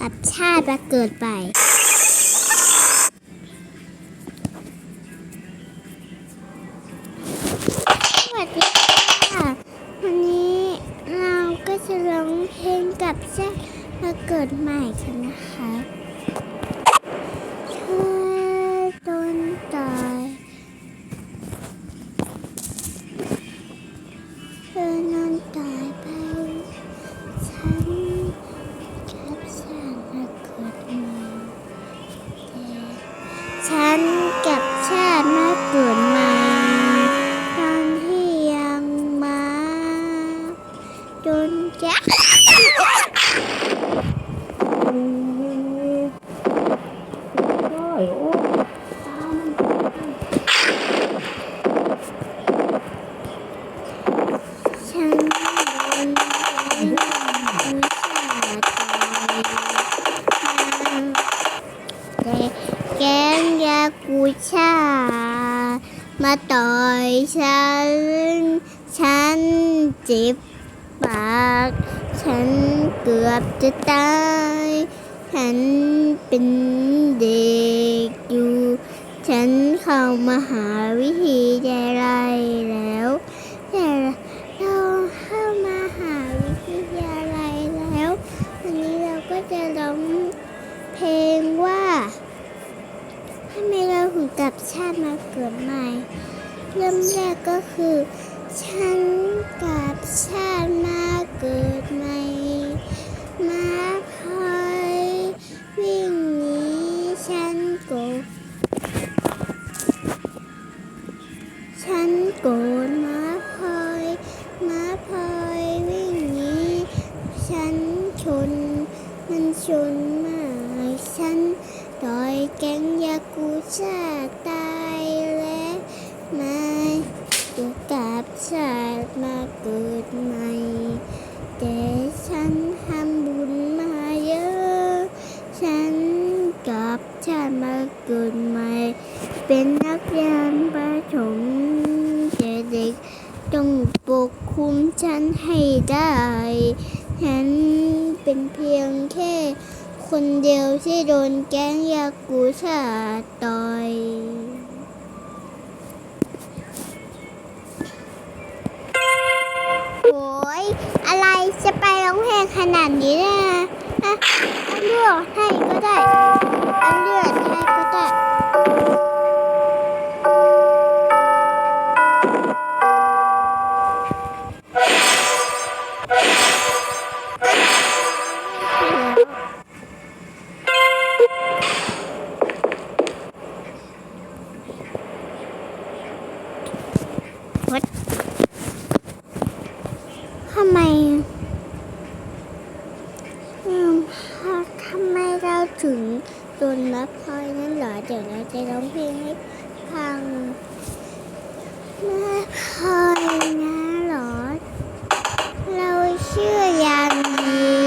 กับชาติมาเกิดใหม่สวัสดีค่ะ วันนี้เราก็จะร้องเพลงกับชาติมาเกิดใหม่กันนะคะเธอโดนตายเธอนอนตายไป ฉันกับชาติมาเกิดใหม่ตอนที่ยังมา จนจะ ชา มาต่อยฉัน ฉันเจ็บปาก ฉันเกือบจะตาย ฉันเป็นเด็กอยู่ ฉันเข้ามาหาวิทยาลัยแล้วแต่เราเข้ามาหาวิทยาลัยแล้ว วันนี้เราก็จะร้องเพลงว่าทำไมเราถึง กับชาติมาเกิดใหม่ เริ่มแรกก็คือ ฉันกับชาติมาเกิดใหม่ อยแกงยากูชาตายแล้วมาจะกลับชาติมาเกิดใหม่ แต่ฉันทำบุญมาเยอะ ฉันกลับชาติมาเกิดใหม่ เป็นนักเรียนประถมแต่เด็กต้องปกคุมฉันให้ได้ ฉันเป็นเพียงแค่ คนเดียวที่โดนแก๊งยากูชาต่อยโอ้ยอะไรจะไปร้องเพลงขนาดนี้เนี่ยนะอะเอาเลือกให้ก็ได้อาเลือกให้ก็ได้ What? ทำไมอืมทำไมเราถึงโดนนับพอยนั่นเหรอ เดี๋ยวเราจะร้องเพลงให้ฟังแม่พอยนะเหรอ เราชื่อยันดี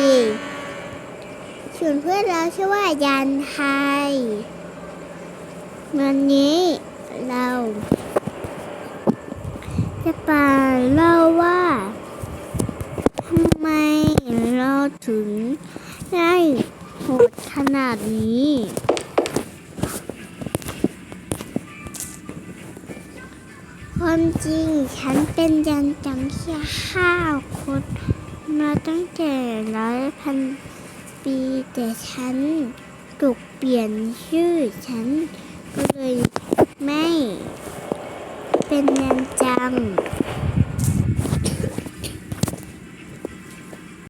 ส่วนเพื่อนเราชื่อว่ายันไทยวันนี้เรา จะป่าเล่าว่าทำไมเราถึงได้โหดขนาดนี้ความจริงฉันเป็นยันจังแค่ห้าคนมาตั้งแต่ร้อยพันปีแต่ฉันถูกเปลี่ยนชื่อฉันก็เลยไม่เป็นยัน Mm-hmm.